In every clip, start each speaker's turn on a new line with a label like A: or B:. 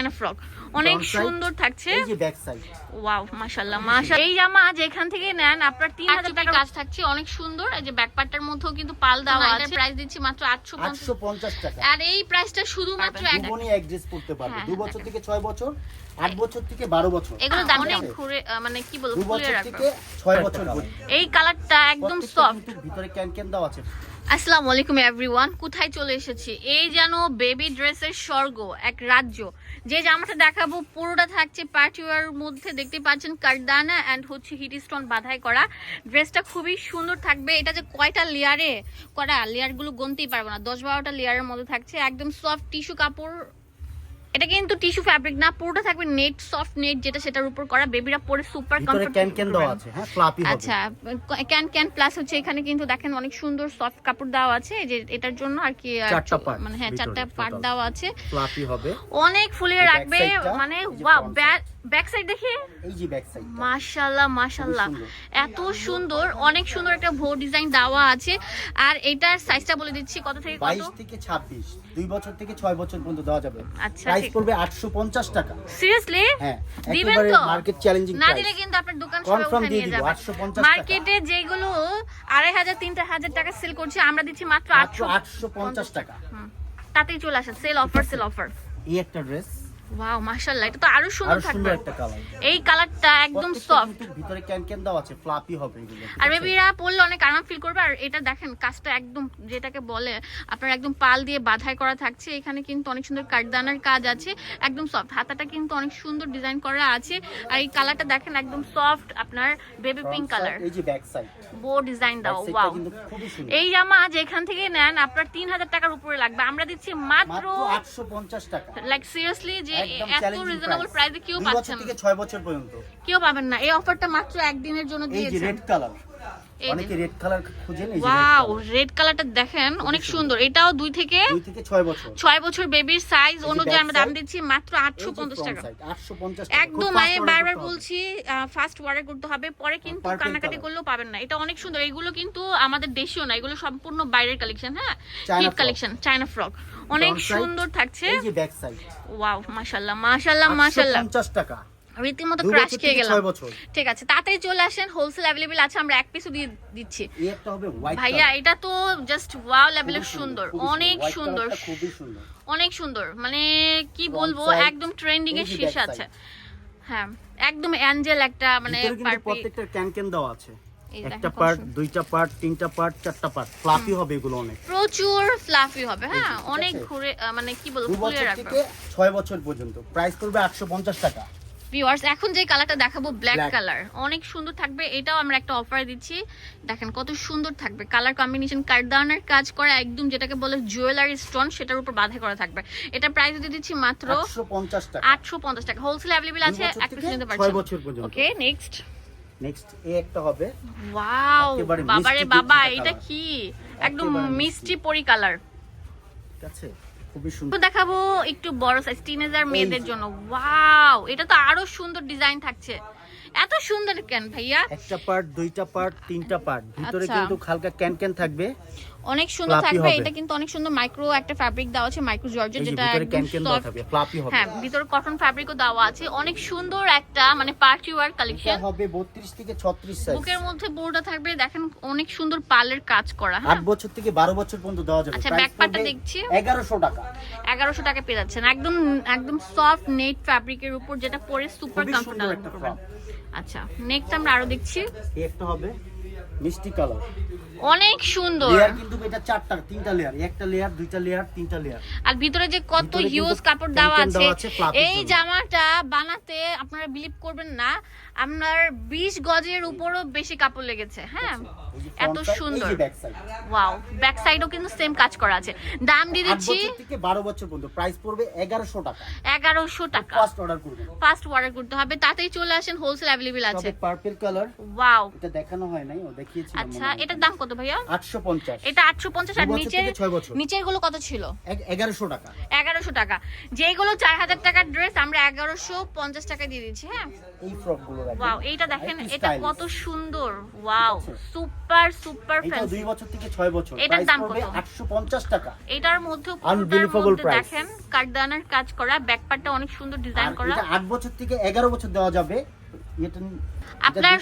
A: China frock অনেক সুন্দর থাকছে।
B: এই যে ব্যাক সাইড
A: ওয়াও মাশাআল্লাহ মাশাআল্লাহ। এই জামা যেখান থেকে নেন আপনার 3000 টাকা কাজ থাকছে অনেক সুন্দর। এই যে ব্যাক পার্টটার মধ্যেও কিন্তু পাল দেওয়া আছে। প্রাইস দিচ্ছি মাত্র 850
B: 850 টাকা।
A: আর এই প্রাইসটা শুধুমাত্র এক
B: দুবনি এক ড্রেস পড়তে পারবে।
A: হ্যাঁ,
B: দু
A: হ্যাঁ,
B: বছর থেকে ছয় বছর আট বছর থেকে বারো বছর।
A: এগুলো দাম অনেক। ঘুরে মানে কি বলব ফুলে
B: বছর থেকে ছয় বছর
A: এই কালারটা একদম সফট
B: ভিতরে ক্যান ক্যান দেওয়া আছে।
A: আসসালামু আলাইকুম এভরিওয়ান কোথায় চলে এসেছি? এই যেন বেবি ড্রেসের স্বর্গ, এক রাজ্য। যে জামাটা দেখাবো, পুরোটা থাকছে পার্টিওয়ার মধ্যে। দেখতে পাচ্ছেন কারদানা অ্যান্ড হচ্ছে হিট স্টোন বাধাই করা। ড্রেসটা খুবই সুন্দর থাকবে। এটা যে কয়টা লেয়ারে করা লেয়ারগুলো গুনতেই পারব না। দশ বারোটা লেয়ারের মধ্যে থাকছে। একদম সফট টিস্যু কাপড় এটা কিন্তু টিস্যু ফ্যাব্রিক না পুরোটা থাকবে নেট সফট নেট যেটা সেটার উপর করা। বেবিরা পরে সুপার
B: ভিতরে ক্যান ক্যান দেওয়া আছে হ্যাঁ ফ্লাপি হবে।
A: আচ্ছা ক্যান ক্যান প্লাস হচ্ছে এখানে কিন্তু দেখেন অনেক সুন্দর সফট কাপড় দেওয়া আছে এই যে এটার জন্য আর কি মানে হ্যাঁ চারটা পার্ট। দেওয়া আছে।
B: ফ্লাপি হবে।
A: অনেক ফুলিয়ে রাখবে মানে ওয়াও ব্যাক সাইড দেখি?
B: এই যে ব্যাক সাইড
A: মাশাআল্লাহ মাশাআল্লাহ এত সুন্দর অনেক সুন্দর একটা ভো ডিজাইন দেওয়া আছে। আর এটার সাইজটা বলে দিচ্ছি কত থেকে কত?
B: বাইশ থেকে ছাব্বিশ দুই বছর থেকে ছয় বছর পর্যন্ত দেওয়া যাবে।
A: আচ্ছা,
B: প্রাইস পড়বে আটশো পঞ্চাশ টাকা।
A: সিরিয়াসলি
B: হ্যাঁ
A: দিবেন তো?
B: মার্কেট চ্যালেঞ্জিং
A: না দিলে কিন্তু আপনার দোকান
B: সব
A: ওখানে
B: দিয়ে
A: নিয়ে
B: দিব,
A: যাবে।
B: 850 টাকা।
A: মার্কেটে যেগুলো আড়াই হাজার তিনটা হাজার টাকা সেল করছে আমরা দিচ্ছি মাত্র
B: মাত্র
A: আটশো
B: আটশো পঞ্চাশ টাকা।
A: তাতেই চলে আসে। সেল অফার সেল অফার
B: এই একটা ড্রেস
A: ওয়াও মাশাআল্লাহ এটা তো আরও সুন্দর থাকবে। এই কালারটা একদম সফট
B: ভিতরে ক্যান ক্যান দেওয়া আছে ফ্লাপি হবে এগুলো।
A: আর? বেবিরা পরলে অনেক আরাম ফিল করবে আর এটা দেখেন কাজটা একদম যেটাকে বলে আপনার একদম পাল দিয়ে বাধাই করা থাকছে এখানে কিন্তু অনেক সুন্দর কাঠদানার কাজ আছে একদম সফট হাতাটা কিন্তু অনেক সুন্দর ডিজাইন করা আছে আর এই কালারটা দেখেন একদম সফট আপনার বেবি পিঙ্ক কালার
B: এই যে ব্যাক সাইড
A: বো ডিজাইন দাও ওয়াও এই জামা যেখান থেকে নেন আপনার তিন হাজার টাকার উপরে লাগবে। আমরা দিচ্ছি মাত্র
B: মাত্র আটশো পঞ্চাশ টাকা।
A: লাইক সিরিয়াসলি যে এত রিজনেবল প্রাইসে কেউ পাচ্ছেন
B: থেকে ছয় বছর পর্যন্ত।
A: কেউ পাবেন না। এই অফারটা মাত্র একদিনের জন্য দিয়েছে
B: রেড কালার। অনেকে রেড কালার খুঁজেন এই
A: ওয়াও রেড কালারটা দেখেন। অনেক সুন্দর। এটাও দুই থেকে
B: দুই থেকে ছয় বছর।
A: ছয় বছর বেবির সাইজ অনুযায়ী আমরা দাম দিচ্ছি মাত্র আটশো পঞ্চাশ টাকা।
B: আটশো পঞ্চাশ
A: একদম আমি বারবার বলছি ফার্স্ট অর্ডার করতে হবে পরে কিন্তু কান্নাকাটি করলেও পাবেন না। এটা অনেক সুন্দর। এগুলো কিন্তু আমাদের দেশীয় না এগুলো সম্পূর্ণ বাইরের কালেকশন হ্যাঁ? হিট কালেকশন চায়না ফ্রক অনেক সুন্দর থাকছে।
B: এই যে ব্যাক সাইড
A: ওয়াও মাশাল্লাহ মাশাল্লাহ মাশাল্লাহ
B: পঞ্চাশ টাকা।
A: রীতিমতো ক্রাশ খেয়ে গেলাম। ঠিক আছে তাড়াতাড়ি চলে আসেন হোলসেল অ্যাভেলেবেল আছে আমরা এক পিসও দিয়ে দিচ্ছি। ভাইয়া এটা তো জাস্ট ওয়াও লেভেলের সুন্দর অনেক সুন্দর। অনেক সুন্দর মানে কি বলব একদম ট্রেন্ডিং এর শীর্ষ আছে। হ্যাঁ একদম অ্যাঞ্জেল একটা মানে
B: প্রত্যেকটা ক্যান ক্যান দেওয়া আছে। একটা পার্ট দুইটা পার্ট তিনটা পার্ট চারটা পার্ট ফ্লাফি হবে এগুলো অনেক।
A: প্রচুর ফ্লাফি হবে হ্যাঁ অনেক ঘুরে মানে কি বলব ফুলিয়ে রাখবে।
B: থেকে ছয় বছর পর্যন্ত। প্রাইস করবে আটশো পঞ্চাশ টাকা।
A: ভিউয়ার্স এখন যে কালারটা দেখাবো ব্ল্যাক কালার অনেক সুন্দর থাকবে এটাও আমরা একটা অফার দিচ্ছি। দেখেন কত সুন্দর থাকবে। কালার কম্বিনেশন কারদানার কাজ করা একদম যেটাকে বলে জুয়েলারি স্টোন সেটার উপর বাধা করা থাকবে। এটা প্রাইস দিয়ে দিচ্ছি মাত্র
B: আটশো পঞ্চাশ টাকা।
A: আটশো পঞ্চাশ টাকা। হোলসেল অ্যাভেলেবেল আছে এক পিস নিতে পারছেন।
B: বছর পর্যন্ত।
A: ওকে নেক্সট
B: নেক্সট এই একটা হবে।
A: ওয়াও বাবারে বাবা এটা কি? একদম মিষ্টি। পরি কালার
B: ঠিক আছে? খুবই সুন্দর।
A: দেখাবো একটু বড় সাইজ টিনেজার মেয়েদের জন্য। ওয়াও এটা তো আরও সুন্দর ডিজাইন থাকছে। এত সুন্দর কেন ভাইয়া?
B: একটা পার্ট দুইটা পার্ট তিনটা পার্ট ভিতরে
A: আচ্ছা।
B: কিন্তু হালকা ক্যান ক্যান থাকবে।
A: অনেক সুন্দর থাকবে এটা কিন্তু অনেক সুন্দর মাইক্রো একটা ফ্যাব্রিক দেওয়া আছে মাইক্রো জর্জেট যেটা হ্যাঁ ভিতরে কটন ফ্যাব্রিকও দেওয়া আছে। অনেক সুন্দর একটা মানে পার্টি ওয়ার কালেকশন
B: হবে বত্রিশ থেকে ছত্রিশ সাইজ
A: বুকের মধ্যে বোর্ডটা থাকবে দেখেন অনেক সুন্দর পার্লের কাজ করা হ্যাঁ।
B: বছর থেকে বারো বছর পর্যন্ত দেওয়া যাবে।
A: আচ্ছা,
B: Price
A: back part টা
B: পড়বে
A: দেখছি।
B: এগারোশো টাকা।
A: এগারোশো টাকা পেয়ে যাচ্ছেন। একদম একদম সফট নেট ফ্যাব্রিকের উপর যেটা পরে সুপার কমফোর্টেবল। আচ্ছা নেক্সট আমরা আরও দেখছি।
B: একটা হবে মিষ্টি কালার
A: অনেক সুন্দর।
B: কিন্তু এটা চারটা তিনটা লেয়ার একটা লেয়ার দুইটা লেয়ার তিনটা লেয়ার
A: আর ভিতরে যে কত হিউজ কাপড় দেওয়া আছে এই জামাটা বানাতে আপনারা বিলিভ করবেন না আপনার 20 গজের উপরও বেশি কাপড় লেগেছে হ্যাঁ? এত সুন্দর। ওয়াও ব্যাক সাইডও কিন্তু সেম কাজ করা আছে। দাম দিয়ে দিচ্ছি
B: বছর থেকে বারো বছর পর্যন্ত প্রাইস পড়বে এগারোশো টাকা।
A: এগারোশো টাকা।
B: ফার্স্ট অর্ডার করবেন
A: ফার্স্ট অর্ডার করতে হবে তাতেই চলে আসেন হোলসেল অ্যাভেলেবেল আছে।
B: পার্পল কালার
A: ওয়াও
B: এটা দেখানো হয় নাই দেখিয়েছি
A: আচ্ছা এটার দাম কত ভাইয়া?
B: আটশো পঞ্চাশ।
A: এটা আটশো পঞ্চাশ আর নিচের। নিচেরগুলো কত ছিল?
B: এগারোশো টাকা।
A: এগারোশো টাকা। যেগুলো চার হাজার টাকার ড্রেস আমরা এগারোশো পঞ্চাশ টাকা দিয়ে দিচ্ছি হ্যাঁ?
B: এই ফ্রকগুলো
A: ওয়াও এইটা দেখেন এটা কত সুন্দর। ওয়াও সুপার সুপার
B: এটা
A: ফ্যান্সি
B: দুই বছর থেকে ছয় বছর।
A: এটার দাম কত?
B: আটশো পঞ্চাশ টাকা।
A: এটার মধ্যে
B: price.
A: দেখেন কারদানার কাজ করা ব্যাকপার্টটা অনেক সুন্দর ডিজাইন করা।
B: এটা বছর থেকে এগারো বছর দেওয়া যাবে। এটা
A: আপনার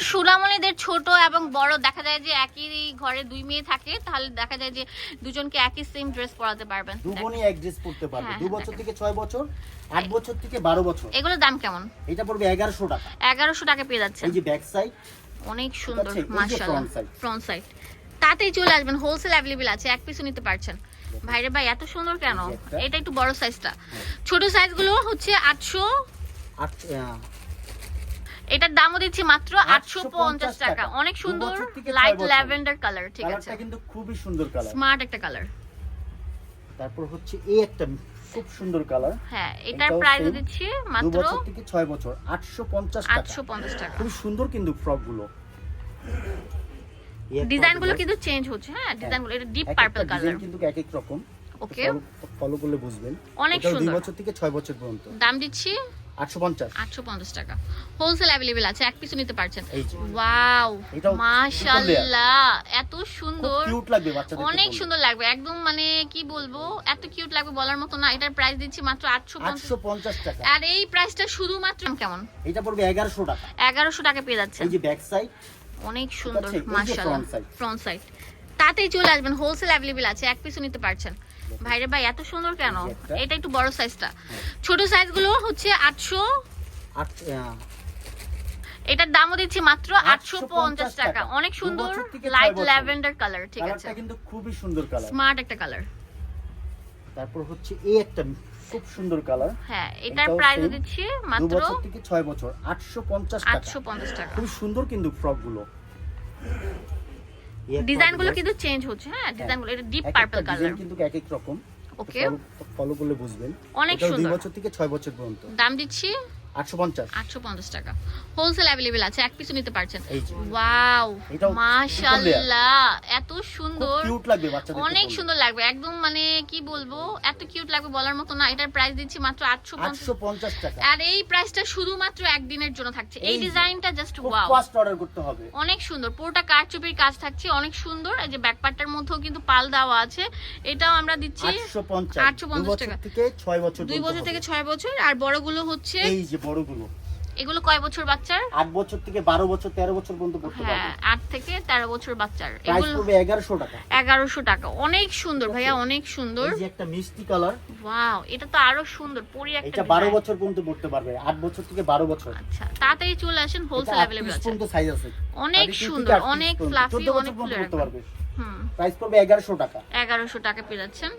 B: এটা
A: ছোট এবং বড় দেখা যায় যে একই ঘরে দুই মেয়ে থাকে তাহলে দেখা যায় যে দুজনকে একই সেম ড্রেস পরাতে পারবেন।
B: দু বোনই এক ড্রেস পড়তে পারবে।
A: হ্যাঁ,
B: দু
A: হ্যাঁ,
B: বছর থেকে ছয় বছর আট বছর থেকে বারো বছর।
A: এগুলোর দাম কেমন?
B: এটা পড়বে এগারোশো টাকা।
A: এগারোশো টাকা পেয়ে যাচ্ছে
B: এই যে ব্যাক সাইড
A: অনেক সুন্দর মাশাআল্লাহ ফ্রন্ট সাইড তাতেই চলে আসবেন হোলসেল অ্যাভেলেবেল আছে এক পিসও নিতে পারছেন। ভাইরে ভাই এত সুন্দর কেন। এটা একটু বড় সাইজটা ছোট সাইজগুলো হচ্ছে আটশো
B: আট
A: এটার দামও দিচ্ছি মাত্র আটশো পঞ্চাশ
B: 850
A: টাকা। অনেক সুন্দর লাইট ল্যাভেন্ডার কালার ঠিক আছে।
B: কিন্তু খুবই সুন্দর কালার।
A: স্মার্ট একটা কালার।
B: তারপর হচ্ছে এই একটা খুব সুন্দর কালার।
A: হ্যাঁ এটার প্রাইস। দিচ্ছি মাত্র
B: বছর থেকে ছয় বছর টাকা। খুব সুন্দর কিন্তু
A: ফ্রকগুলো ডিজাইনগুলো কিন্তু চেঞ্জ হচ্ছে হ্যাঁ ডিজাইনগুলো এটা ডিপ পার্পল কালার
B: কিন্তু এক এক রকম।
A: ওকে
B: ফলো করলে বুঝবেন।
A: অনেক সুন্দর।
B: বছর থেকে ছয় বছর পর্যন্ত।
A: দাম দিচ্ছি
B: আটশো পঞ্চাশ।
A: আটশো পঞ্চাশ টাকা। হোলসেল অ্যাভেলেবেল আছে এক পিসও নিতে পারছেন। ওয়াও মাশাআল্লাহ এত সুন্দর।
B: কিউট লাগবে বাচ্চাদের
A: অনেক সুন্দর লাগবে একদম মানে কি বলব এত কিউট লাগবে বলার মতো না। এটার প্রাইস দিচ্ছি মাত্র
B: টাকা।
A: আর এই প্রাইসটা শুধুমাত্র কেমন?
B: এটা পড়বে এগারোশো টাকা।
A: পেয়ে যাচ্ছে
B: এই যে ব্যাক সাইড
A: অনেক সুন্দর মাশাআল্লাহ ফ্রন্ট সাইড তাতেই চলে আসবেন হোলসেল আছে এক পিসও নিতে পারছেন। ভাইরে ভাই এত সুন্দর কেন। এটা একটু বড় সাইজটা ছোট সাইজগুলো হচ্ছে আটশো এটার দামও দিচ্ছি মাত্র আটশো পঞ্চাশ
B: 850
A: টাকা। অনেক সুন্দর লাইট ল্যাভেন্ডার কালার ঠিক আছে।
B: কালারটা কিন্তু খুবই সুন্দর কালার
A: স্মার্ট একটা কালার
B: তারপর হচ্ছে এই একটা খুব সুন্দর কালার
A: হ্যাঁ এটার প্রাইস দিচ্ছি মাত্র
B: বছর থেকে ছয় বছর। আটশো পঞ্চাশ টাকা।
A: আটশো পঞ্চাশ টাকা।
B: খুব সুন্দর কিন্তু
A: ফ্রকগুলো। ডিজাইনগুলো কিন্তু চেঞ্জ হচ্ছে হ্যাঁ? ডিজাইনগুলো এটা ডিপ পার্পল কালার
B: কিন্তু এক এক রকম।
A: ওকে
B: ফলো করলে বুঝবেন।
A: অনেক
B: সুন্দর দুই
A: সুন্দর।
B: বছর থেকে ছয় বছর পর্যন্ত।
A: দাম দিচ্ছি
B: আটশো পঞ্চাশ।
A: আটশো পঞ্চাশ টাকা। হোলসেল অ্যাভেলেবেল আছে এক পিসও নিতে পারছেন। ওয়াও মাশাআল্লাহ এত সুন্দর।
B: কিউট লাগবে বাচ্চাদের
A: অনেক সুন্দর লাগবে একদম মানে কি বলব এত কিউট লাগবে বলার মতো না এটার প্রাইস দিচ্ছি মাত্র আটশো
B: আটশো পঞ্চাশ টাকা।
A: আর এই প্রাইসটা শুধুমাত্র একদিনের জন্য থাকছে। এই ডিজাইনটা জাস্ট ওয়াও
B: ফাস্ট অর্ডার করতে হবে।
A: অনেক সুন্দর পুরোটা কারচুপির কাজ থাকছে অনেক সুন্দর। এই যে ব্যাকপার্টটার মধ্যেও কিন্তু পাল দেওয়া আছে এটাও আমরা দিচ্ছি
B: আটশো পঞ্চাশ।
A: 850 টাকা।
B: থেকে ছয় বছর
A: দুই বছর থেকে ছয় বছর আর বড়গুলো হচ্ছে
B: এই যে বড়গুলো।
A: এগুলো কয় বছর বাচ্চার?
B: আট বছর থেকে বারো বছর তেরো বছর পর্যন্ত পড়তে
A: হ্যাঁ
B: পারবে।
A: আট থেকে তেরো বছর বাচ্চার। এগুলো
B: পড়বে এগারোশো টাকা।
A: এগারোশো টাকা। অনেক সুন্দর ভাইয়া অনেক সুন্দর।
B: এই যে একটা মিষ্টি কালার।
A: ওয়াও এটা তো আরও সুন্দর পরি একটা
B: এটা বারো
A: design।
B: বছর পর্যন্ত পড়তে পারবে আট বছর থেকে বারো বছর।
A: আচ্ছা তাড়াতাড়ি চলে আসেন হোলসেল
B: 38
A: আছে।
B: পর্যন্ত সাইজ আছে।
A: অনেক সুন্দর অনেক ফ্লাফি অনেক ফুলের
B: পড়তে পারবে।
A: হুম।
B: প্রাইস পড়বে এগারোশো টাকা।
A: এগারোশো টাকা পেয়ে যাচ্ছেন।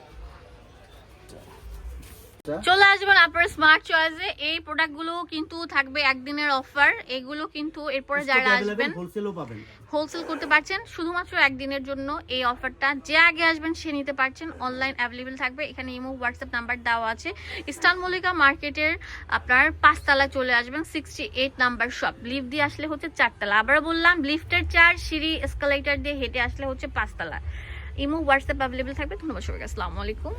B: আচ্ছা।
A: চলে আসবেন আপনার স্মার্ট চয়েসে এই প্রোডাক্টগুলো কিন্তু থাকবে একদিনের অফার এগুলো কিন্তু এরপরে যারা আসবেন
B: হোলসেলও পাবেন।
A: হোলসেল করতে পারছেন শুধুমাত্র একদিনের জন্য এই অফারটা যে আগে আসবেন সে নিতে পারছেন। অনলাইন অ্যাভেলেবেল থাকবে। এখানে ইমো হোয়াটসঅ্যাপ নাম্বার দেওয়া আছে। ইস্টার্ন মল্লিকা মার্কেটের আপনার পাঁচতলা চলে আসবেন sixty eight number shop lift দিয়ে আসলে হচ্ছে চারতলা। আবার বললাম লিফটের চার সিঁড়ি এসকালেটার দিয়ে হেঁটে আসলে হচ্ছে পাঁচতলা। ইমো হোয়াটসঅ্যাপ অ্যাভেলেবেল থাকবে। ধন্যবাদ সবাইকে। আসসালামু আলাইকুম।